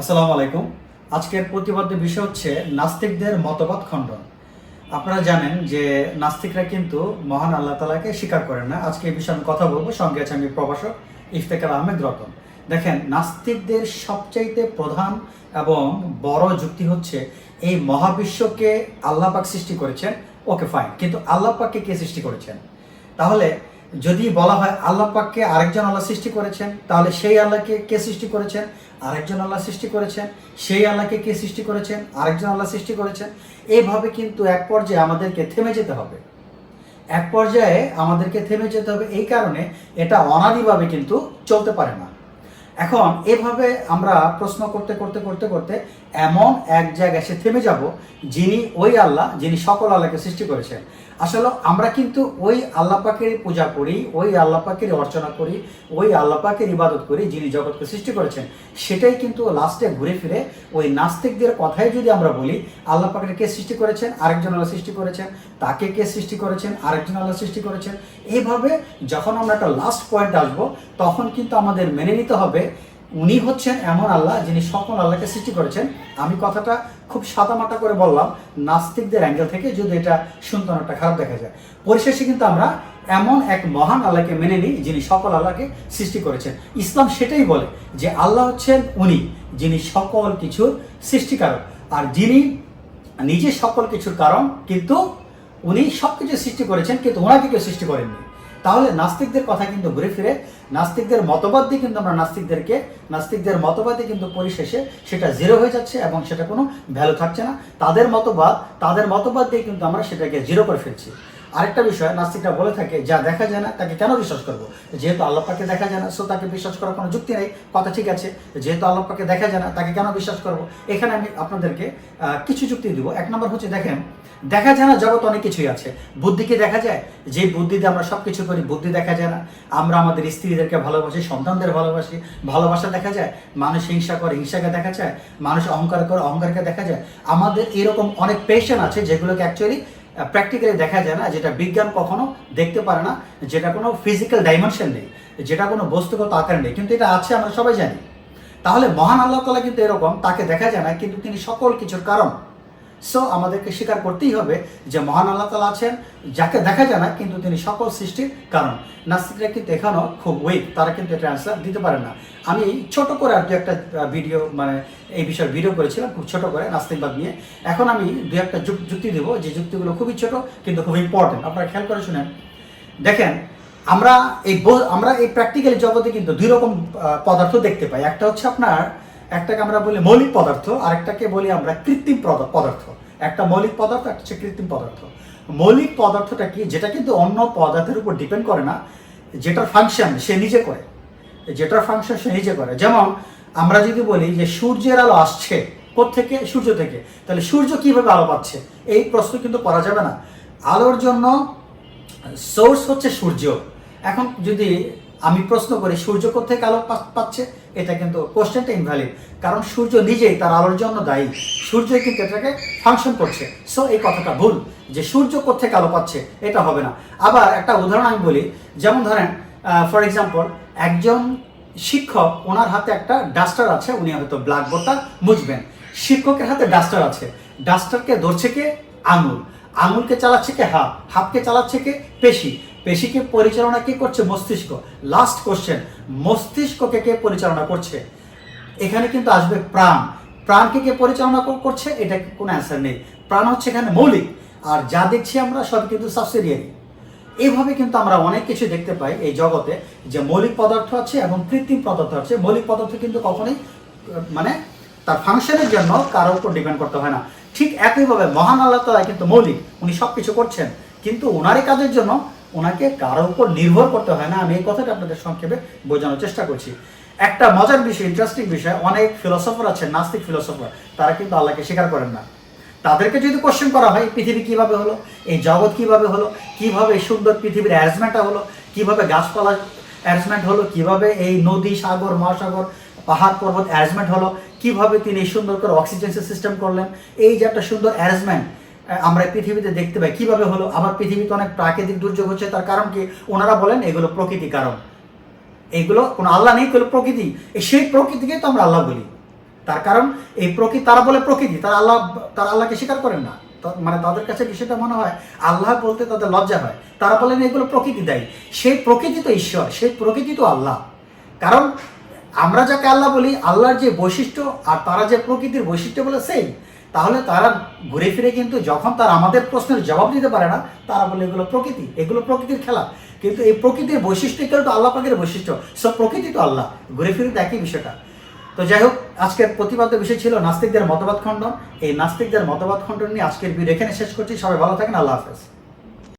আসসালামু আলাইকুম। আজকের প্রতিবাদ্য বিষয় হচ্ছে নাস্তিকদের মতবাদ খণ্ডন। আপনারা জানেন যে নাস্তিকরা কিন্তু মহান আল্লাহ তালাকে স্বীকার করেন না। আজকে এই বিষয়ে আমি কথা বলব। সঙ্গে আছে আমি প্রভাষক ইফতেকার আহমেদ রতন। দেখেন, নাস্তিকদের সবচাইতে প্রধান এবং বড় যুক্তি হচ্ছে এই মহাবিশ্বকে আল্লাহ পাক সৃষ্টি করেছেন। ওকে ফাইন কিন্তু আল্লাহ পাককে কে সৃষ্টি করেছেন? তাহলে যদি বলা হয় আল্লাহ পাককে আরেকজন আল্লাহ সৃষ্টি করেছেন, তাহলে সেই আল্লাহকে কে সৃষ্টি করেছেন? আরেকজন আল্লাহ সৃষ্টি করেছেন, সেই আল্লাহকে কে সৃষ্টি করেছেন? আরেকজন আল্লাহ সৃষ্টি করেছেন। এইভাবে কিন্তু এক পর্যায়ে আমাদেরকে থেমে যেতে হবে। এক পর্যায়ে আমাদেরকে থেমে যেতে হবে এই কারণে এটা অনাদিভাবে কিন্তু চলতে পারে না। এখন এভাবে আমরা প্রশ্ন করতে করতে করতে করতে এমন এক জায়গায় এসে থেমে যাব যিনি ওই আল্লাহ যিনি সকল আল্লাহকে সৃষ্টি করেছেন। আসলে আমরা কিন্তু ওই আল্লাহ পাকের পূজা করি, ওই আল্লাহ পাকের অর্চনা করি, ওই আল্লাহ পাকের ইবাদত করি যিনি জগৎকে সৃষ্টি করেছেন। সেটাই কিন্তু লাস্টে ঘুরে ফিরে ওই নাস্তিকদের কথাই যদি আমরা বলি, আল্লাহ পাকের কে সৃষ্টি করেছেন? আরেকজন আল্লাহ সৃষ্টি করেছেন। তাকে কে সৃষ্টি করেছেন? আরেকজন আল্লাহ সৃষ্টি করেছেন। এইভাবে যখন আমরা একটা লাস্ট পয়েন্ট আসব, তখন কিন্তু আমাদের মেনে নিতে হবে উনি হচ্ছেন এমন আল্লাহ যিনি সকল আল্লাহকে সৃষ্টি করেছেন। আমি কথাটা খুব সাদামাটা করে বললাম, নাস্তিকদের অ্যাঙ্গেল থেকে যদি এটা শুনতে অনেকটা খারাপ দেখা যায়। পরিশেষে কিন্তু আমরা এমন এক মহান আল্লাহকে মেনে নিই যিনি সকল আল্লাহকে সৃষ্টি করেছেন। ইসলাম সেটাই বলে যে আল্লাহ হচ্ছেন উনি, যিনি সকল কিছুর সৃষ্টিকারক। আর যিনি নিজে সকল কিছুর কারণ, কিন্তু উনি সব কিছু সৃষ্টি করেছেন, কিন্তু ওনাকে কেউ সৃষ্টি করেননি। তাহলে নাস্তিকদের কথা কিন্তু ঘুরে ফিরে, নাস্তিকদের মতবাদ দিয়ে কিন্তু আমরা নাস্তিকদেরকে, নাস্তিকদের মতবাদে কিন্তু পরিশেষে সেটা জিরো হয়ে যাচ্ছে এবং সেটা কোনো ভ্যালু থাকছে না। তাদের মতবাদ তাদের মতবাদ দিয়ে কিন্তু আমরা সেটাকে জিরো করে ফেলছি। আরেকটা বিষয় নাস্তিকরা বলে থাকে, যা দেখা যায় না, তাকে কেন বিশ্বাস করব? যেহেতু আল্লাহ পাকে দেখা যায় না সো তাকে বিশ্বাস করার কোনো যুক্তি নেই, কথা ঠিক আছে, যেহেতু আল্লাহ পাকে দেখা যায় না, তাকে কেন বিশ্বাস করব? এখানে আমি আপনাদেরকে কিছু যুক্তি দিব। এক নম্বর হচ্ছে দেখেন, দেখা যায় না, জগৎ অনেক কিছুই আছে। বুদ্ধি কি দেখা যায়? যে বুদ্ধিতে আমরা সব কিছু করি, বুদ্ধি দেখা যায় না। আমরা আমাদের স্ত্রীদেরকে ভালোবাসি, সন্তানদের ভালোবাসি, ভালোবাসা দেখা যায়? মানুষ হিংসা করে, হিংসাকে দেখা যায়? মানুষ অহংকার করে, অহংকারকে দেখা যায়? আমাদের এরকম অনেক পেশেন্ট আছে যেগুলোকে অ্যাকচুয়ালি প্র্যাকটিক্যালি দেখা যায় না, যেটা বিজ্ঞান কখনো দেখতে পারে না, যেটা কোনো ফিজিক্যাল ডাইমেনশন নেই, যেটা কোনো বস্তুগত আকার নেই, কিন্তু এটা আছে, আমরা সবাই জানি। তাহলে মহান আল্লাহ তালা কিন্তু এরকম, তাকে দেখা যায় না, কিন্তু তিনি সকল কিছুর কারণ। সো আমাদেরকে স্বীকার করতেই হবে যে মহান আল্লাহ তালা আছেন, যাকে দেখা যায় না, কিন্তু তিনি সকল সৃষ্টির কারণ। নাস্তিকরা কিন্তু এখানেও খুব উইক তারা কিন্তু এটা অ্যান্সার দিতে পারে না। আমি ছোট করে আর দু একটা ভিডিও মানে এই বিষয়ে ভিডিও করেছিলাম, খুব ছোট করে নাস্তিকবাদ নিয়ে। এখন আমি দু একটা যুক- যুক্তি দেবো, যে যুক্তিগুলো খুবই ছোট, কিন্তু খুব ইম্পর্টেন্ট আপনারা খেয়াল করে শুনেন। দেখেন, আমরা এই আমরা এই প্র্যাকটিক্যাল জগতে কিন্তু দুই রকম পদার্থ দেখতে পাই। একটা হচ্ছে আপনার একটাকে আমরা বলি মৌলিক পদার্থ, আরেকটাকে বলি আমরা কৃত্রিম পদ- পদার্থ। একটা মৌলিক পদার্থ, একটা হচ্ছে কৃত্রিম পদার্থ। মৌলিক পদার্থটা কি? যেটা কিন্তু অন্য পদার্থের উপর ডিপেন্ড করে না, যেটার ফাংশন সে নিজে করে। যেটার ফাংশন সে নিজে করে। যেমন, আমরা যদি বলি যে সূর্যের আলো আসছে থেকে সূর্য থেকে। তাহলে সূর্য কীভাবে আলো পাচ্ছে? এই প্রশ্ন কিন্তু করা যাবে না। আলোর জন্য সোর্স হচ্ছে সূর্য। এখন যদি আমি প্রশ্ন করি, সূর্য কোথেকে আলো পাচ্ছে? এটা কিন্তু কোশ্চেনটা ইনভ্যালিড কারণ সূর্য নিজেই তার আলোর জন্য দায়ী। সূর্য কিন্তু এটাকে ফাংশন করছে। সো এই কথাটা ভুল, যে সূর্য কোথেকে আলো পাচ্ছে, এটা হবে না। আবার একটা উদাহরণ আমি বলি, যেমন ধরেন ফর এক্সাম্পল একজন শিক্ষক, ওনার হাতে একটা ডাস্টার আছে, উনি হয়তো ব্ল্যাকবোর্ডটা মুছবেন শিক্ষকের হাতে ডাস্টার আছে। ডাস্টারকে ধরছে কে? আঙুল। আঙুলকে চালাচ্ছে কে হাত, হাতকে চালাচ্ছে কে পেশি। পেশিকে পরিচালনা কে করছে? মস্তিষ্ক। লাস্ট কোশ্চেন মস্তিষ্ককে কে পরিচালনা করছে? এখানে কিন্তু আসবে প্রাণ। প্রাণকে কে পরিচালনা করছে? এটা কোনো অ্যান্সার নেই। প্রাণ হচ্ছে এখানে মৌলিক। আর যা দেখছি আমরা সব কিন্তু সাবসিডিয়ারি এইভাবে কিন্তু আমরা অনেক কিছু দেখতে পাই এই জগতে যে মৌলিক পদার্থ আছে এবং কৃত্রিম পদার্থ আছে। মৌলিক পদার্থ কিন্তু কখনোই মানে তার ফাংশনের জন্য কারোর উপর ডিপেন্ড করতে হয় না। ঠিক একইভাবে মহান আল্লাহ তালা কিন্তু মৌলিক, উনি সব কিছু করছেন। কিন্তু ওনারই কাজের জন্য ওনাকে কারোর উপর নির্ভর করতে হয় না। আমি এই কথাটা আপনাদের সংক্ষেপে বোঝানোর চেষ্টা করছি। একটা মজার বিষয় ইন্টারেস্টিং বিষয়, অনেক ফিলোসফার আছেন, নাস্তিক ফিলোসফার তারা কিন্তু আল্লাহকে স্বীকার করেন না। তাদেরকে যদি কোশ্চেন করা হয়, পৃথিবী কীভাবে হলো, এই জগৎ কীভাবে হলো, কীভাবে এই সুন্দর পৃথিবীর অ্যারেঞ্জমেন্টটা হলো, কীভাবে গাছপালা অ্যারেঞ্জমেন্ট হলো, কীভাবে এই নদী, সাগর, মহাসাগর পাহাড় পর্বত অ্যারেঞ্জমেন্ট হলো, কীভাবে তিনি সুন্দর করে অক্সিজেন সিস্টেম করলেন, এই যে একটা সুন্দর অ্যারেঞ্জমেন্ট আমরা পৃথিবীতে দেখতে পাই, কীভাবে হলো? আবার পৃথিবীতে অনেক প্রাকৃতিক দুর্যোগ হচ্ছে, তার কারণ কি? ওনারা বলেন, এগুলো প্রকৃতি কারণ। এগুলো কোনো আল্লাহ নেই, এগুলো প্রকৃতি। সেই প্রকৃতিকে তো আমরা আল্লাহ বলি। তার কারণ, এই প্রকৃতি, তারা বলে প্রকৃতি, তারা আল্লাহ, তারা আল্লাহকে স্বীকার করেন না। মানে তাদের কাছে বিষয়টা মনে হয়? আল্লাহ বলতে তাদের লজ্জা হয়। তারা বলেন, এগুলো প্রকৃতি দেয়। সেই প্রকৃতি তো ঈশ্বর, সেই প্রকৃতি তো আল্লাহ। কারণ আমরা যাকে আল্লাহ বলি, আল্লাহর যে বৈশিষ্ট্য আর তারা যে প্রকৃতির বৈশিষ্ট্য বলে সেই তাহলে তারা ঘুরে ফিরে কিন্তু যখন তারা আমাদের প্রশ্নের জবাব দিতে পারে না, তারা বলে এগুলো প্রকৃতি, এগুলো প্রকৃতির খেলা। কিন্তু এই প্রকৃতির বৈশিষ্ট্য তো আল্লাহ পাকের বৈশিষ্ট্য সব প্রকৃতি তো আল্লাহ, ঘুরে ফিরে দেখি বিষয়টা। তো যাই হোক, আজকের প্রতিবাদ্য বিষয় ছিল নাস্তিকদের মতবাদ খণ্ডন। এই নাস্তিকদের মতবাদ খণ্ডন নিয়ে আজকের ভিডিও এখানে শেষ করছি, সবাই ভালো থাকেন, আল্লাহ হাফেজ।